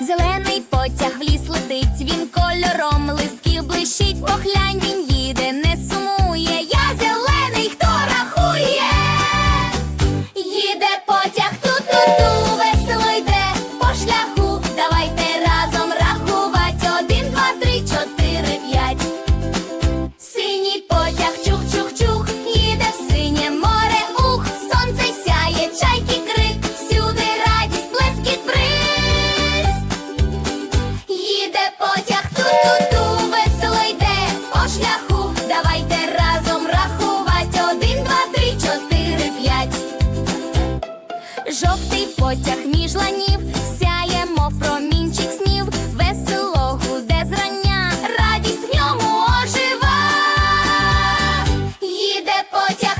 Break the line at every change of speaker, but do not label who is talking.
Зелений потяг в ліс жовтий потяг між ланів, сяємо промінчик снів, весело гуде зрання, радість в ньому ожива, їде потяг.